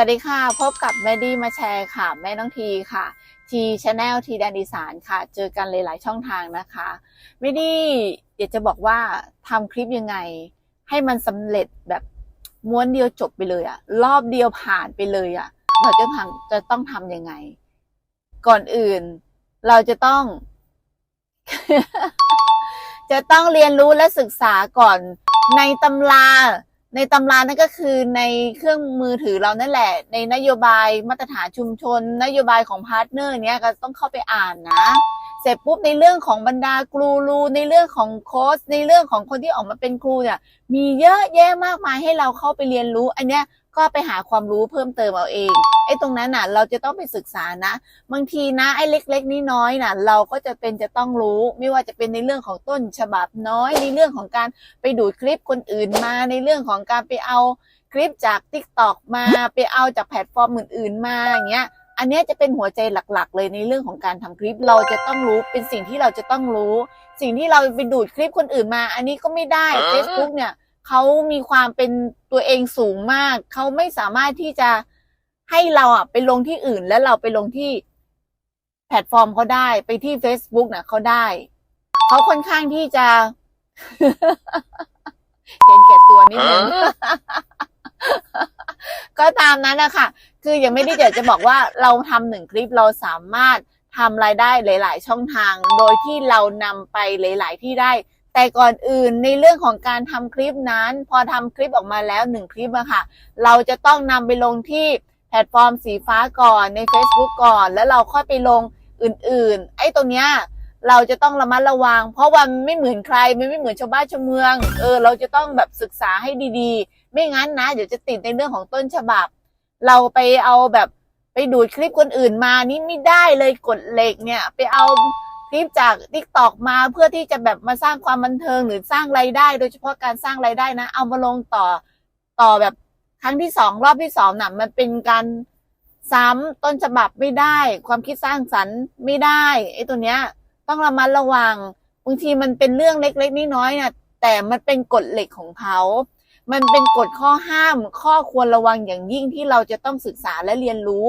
วัสดีค่ะ พบกับแม่ดีมาแชร์ค่ะ แม่น้องทีค่ะ ทีชาแนลทีแดนดีสานค่ะ เจอกันหลาย ๆ ช่องทางนะคะแม่ดีเดี๋ยวจะบอกว่าทำคลิปยังไง ให้มันสำเร็จแบบม้วนเดียวจบไปเลยอะรอบเดียวผ่านไปเลยอะเราจะทำจะต้องทำยังไง ก่อนอื่น เราจะต้อง จะต้องเรียนรู้และศึกษาก่อนในตำรา ในตำรานั่นก็คือในเครื่องมือถือเรานั่นแหละ ในนโยบายมาตรฐานชุมชน นโยบายของพาร์ทเนอร์เนี้ยก็ต้องเข้าไปอ่านนะ เสร็จปุ๊บในเรื่องของบรรดาครูรูในเรื่องของโค้ชในเรื่องของคนที่ออกมาเป็นครูเนี่ยมีเยอะแยะมากมายให้เราเข้าไปเรียนรู้ อันเนี้ย ก็ไปหาความรู้เพิ่มเติมเอาเองไอ้ตรงนั้นน่ะ เราจะต้องไปศึกษานะ บางทีนะไอ้เล็กๆน้อยๆน่ะ เราก็จะเป็นจะต้องรู้ ไม่ว่าจะเป็นในเรื่องของต้นฉบับน้อย ในเรื่องของการไปดูดคลิปคนอื่นมาในเรื่องของการไปเอาคลิปจาก t ิ k t o k มาไปเอาจากแพลตฟอร์มอื่นๆมาอย่างเงี้ยอันเนี้ยจะเป็นหัวใจหลักๆ เลยในเรื่องของการทำคลิป เราจะต้องรู้เป็นสิ่งที่เราจะต้องรู้ สิ่งที่เราไปดูดคลิปคนอื่นมา อันนี้ก็ไม่ได้ Facebook เนี่ย เขามีความเป็นตัวเองสูงมาก เขาไม่สามารถที่จะให้เราอะไปลงที่อื่น แล้วเราไปลงที่แพลตฟอร์มเขาได้ ไปที่ Facebook น่ะเขาได้ เขาค่อนข้างที่จะเห็นแก่ตัวนิดนึงก็ตามนั้นนะคะคือยังไม่ได้เดี๋ยวจะบอกว่าเราทำหนึ่งคลิปเราสามารถทำรายได้หลาย ๆ ช่องทาง โดยที่เรานำไปหลาย ๆ ที่ได้ แต่ก่อนอื่นในเรื่องของการทำคลิปนั้น พอทำคลิปออกมาแล้วหนึ่งคลิปอะค่ะ เราจะต้องนำไปลงที่แพลตฟอร์มสีฟ้าก่อนใน Facebook ก่อน แล้วเราค่อยไปลงอื่น ๆ ไอ้ตรงเนี้ยเราจะต้องระมัดระวัง เพราะว่ามันไม่เหมือนใครมันไม่เหมือนชาวบ้านชาวเมือง เออ เราจะต้องแบบศึกษาให้ดีๆ ไม่งั้นนะ เดี๋ยวจะติดในเรื่องของต้นฉบับ เราไปเอาแบบไปดูดคลิปคนอื่นมานี่ไม่ได้เลยกดเหล็กเนี่ย ไปเอา คลิปจาก t ิ k t o k มาเพื่อที่จะแบบมาสร้างความบันเทิงหรือสร้างรายได้ โดยเฉพาะการสร้างรายได้นะ เอามาลงต่อต่อแบบครั้งที่สองรอบที่สองน่ะมันเป็นการซ้ำต้นฉบับไม่ได้ ความคิดสร้างสรรค์ไม่ได้ไอ้ตัวเนี้ย ต้องระมัดระวังบางทีมันเป็นเรื่องเล็กๆน้อยๆเนี่ยแต่มันเป็นกฎเหล็กของเขามันเป็นกฎข้อห้ามข้อควรระวังอย่างยิ่งที่เราจะต้องศึกษาและเรียนรู้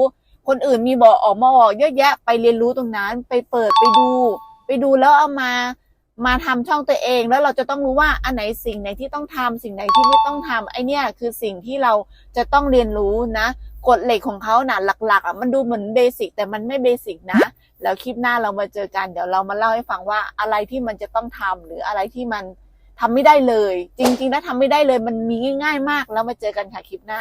คนอื่นมีบอกออกมาบอกเยอะแยะไปเรียนรู้ตรงนั้น ไปเปิดไปดู ไปดูแล้วเอามามาทำช่องตัวเองแล้วเราจะต้องรู้ว่าอันไหนสิ่งไหนที่ต้องทำสิ่งไหนที่ไม่ต้องทำไอเนี่ยคือสิ่งที่เราจะต้องเรียนรู้นะกฎเหล็กของเขาน่ะหลักๆอะมันดูเหมือนเบสิกแต่มันไม่เบสิกนะ แล้วคลิปหน้าเรามาเจอกันเดี๋ยวเรามาเล่าให้ฟังว่าอะไรที่มันจะต้องทำหรืออะไรที่มันทำไม่ได้เลย จริงๆแล้วทำไม่ได้เลยมันมีง่าย ๆ มาก แล้วมาเจอกันค่ะคลิปหน้า